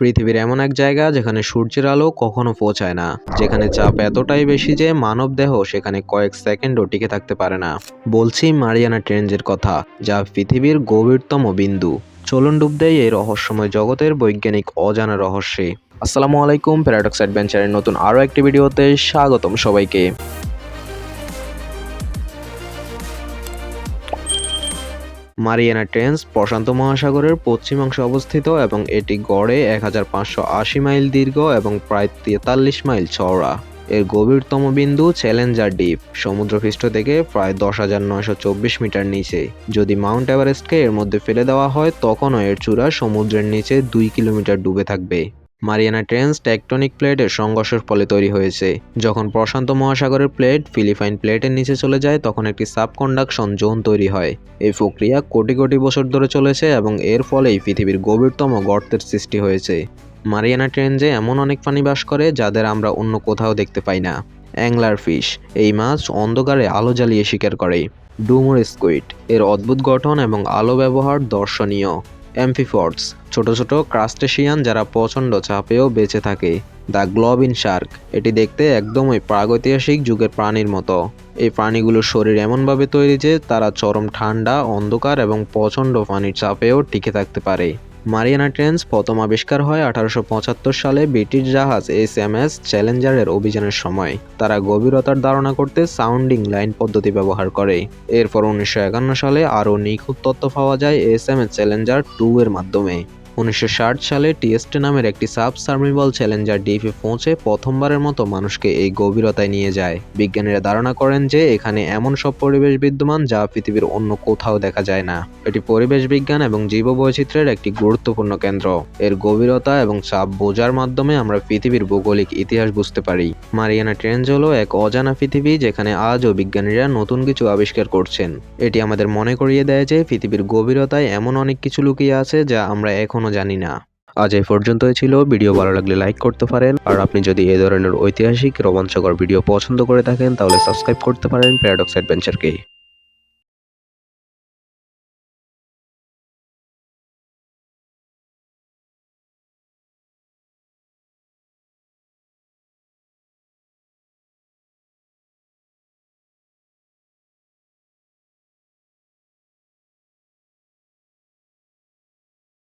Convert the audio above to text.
পৃথিবীর এমন এক জায়গা যেখানে সূর্যের আলো কখনো পৌঁছায় না, যেখানে চাপ এতটাই বেশি যে মানব দেহ সেখানে কয়েক সেকেন্ডও টিকে থাকতে পারে না। বলছি মারিয়ানা ট্রেঞ্জের কথা, যা পৃথিবীর গভীরতম বিন্দু। চলুন ডুব দেয় এই রহস্যময় জগতের বৈজ্ঞানিক অজানা রহস্যে। আসসালামু আলাইকুম প্যারাডক্স অ্যাডভেঞ্চারের নতুন আরও একটি ভিডিওতে স্বাগতম সবাইকে। মারিয়ানা ট্রেন্স প্রশান্ত মহাসাগরের পশ্চিমাংশে অবস্থিত এবং এটি গড়ে এক হাজার পাঁচশো আশি মাইল দীর্ঘ এবং প্রায় তেতাল্লিশ মাইল চওড়া। এর গভীরতম বিন্দু চ্যালেঞ্জার ডিপ সমুদ্রপৃষ্ঠ থেকে প্রায় দশ হাজার নয়শো চব্বিশ মিটার নিচে। যদি মাউন্ট এভারেস্টকে এর মধ্যে ফেলে দেওয়া হয়, তখনও এর চূড়া সমুদ্রের নিচে দুই কিলোমিটার ডুবে থাকবে। মারিয়ানা ট্রেন্স টেকটনিক প্লেটের সংঘর্ষের ফলে তৈরি হয়েছে। যখন প্রশান্ত মহাসাগরের প্লেট ফিলিপাইন প্লেটের নিচে চলে যায়, তখন একটি সাবকন্ডাকশন জোন তৈরি হয়। এই প্রক্রিয়া কোটি কোটি বছর ধরে চলেছে এবং এর ফলেই পৃথিবীর গভীরতম গর্তের সৃষ্টি হয়েছে। মারিয়ানা ট্রেঞ্জে এমন অনেক প্রাণী বাস করে, যাদের আমরা অন্য কোথাও দেখতে পাই না। অ্যাংলার ফিশ এই মাছ অন্ধকারে আলো জ্বালিয়ে শিকার করে। ডুমোর স্কুইড এর অদ্ভুত গঠন এবং আলো ব্যবহার দর্শনীয়। অ্যাম্ফিফর্ডস ছোট ছোট ক্রাস্টেশিয়ান যারা প্রচণ্ড চাপেও বেঁচে থাকে। দ্য গ্লোবিন শার্ক, এটি দেখতে একদমই প্রাগৈতিহাসিক যুগের প্রাণীর মতো। এই প্রাণীগুলোর শরীর এমনভাবে তৈরি যে তারা চরম ঠান্ডা, অন্ধকার এবং প্রচণ্ড পানির চাপেও টিকে থাকতে পারে। মারিয়ানা ট্রেন্স প্রথম আবিষ্কার হয় আঠারোশো পঁচাত্তর সালে ব্রিটিশ জাহাজ এস এম এস চ্যালেঞ্জারের অভিযানের সময়। তারা গভীরতার ধারণা করতে সাউন্ডিং লাইন পদ্ধতি ব্যবহার করে। এরপর উনিশশো একান্ন সালে আরও নিখুঁত তথ্য পাওয়া যায় S M S challenger two এর মাধ্যমে। উনিশশো ষাট সালে টিএসটি নামের একটি সাবসার্মিবল চ্যালেঞ্জার ডিপে পৌঁছে প্রথমবারের মতো মানুষকে এই গভীরতায় নিয়ে যায়। বিজ্ঞানীরা ধারণা করেন যে এখানে এমন সব পরিবেশ বিদ্যমান যা পৃথিবীর অন্য কোথাও দেখা যায় না। এটি পরিবেশ বিজ্ঞান এবং জীববৈচিত্র্যের একটি গুরুত্বপূর্ণ কেন্দ্র। এর গভীরতা এবং চাপ বোঝার মাধ্যমে আমরা পৃথিবীর ভৌগোলিক ইতিহাস বুঝতে পারি। মারিয়ানা ট্রেঞ্জ হলো এক অজানা পৃথিবী যেখানে আজও বিজ্ঞানীরা নতুন কিছু আবিষ্কার করছেন। এটি আমাদের মনে করিয়ে দেয় যে পৃথিবীর গভীরতায় এমন অনেক কিছু লুকিয়ে আছে যা আমরা এখনও জানি না। আজ এই পর্যন্তই ছিল। ভিডিও ভালো লাগলে লাইক করতে পারেন। আর আপনি যদি এ ধরনের ঐতিহাসিক, রোমাঞ্চকর ভিডিও পছন্দ করে থাকেন, তাহলে সাবস্ক্রাইব করতে পারেন প্যারাডক্স অ্যাডভেঞ্চারকে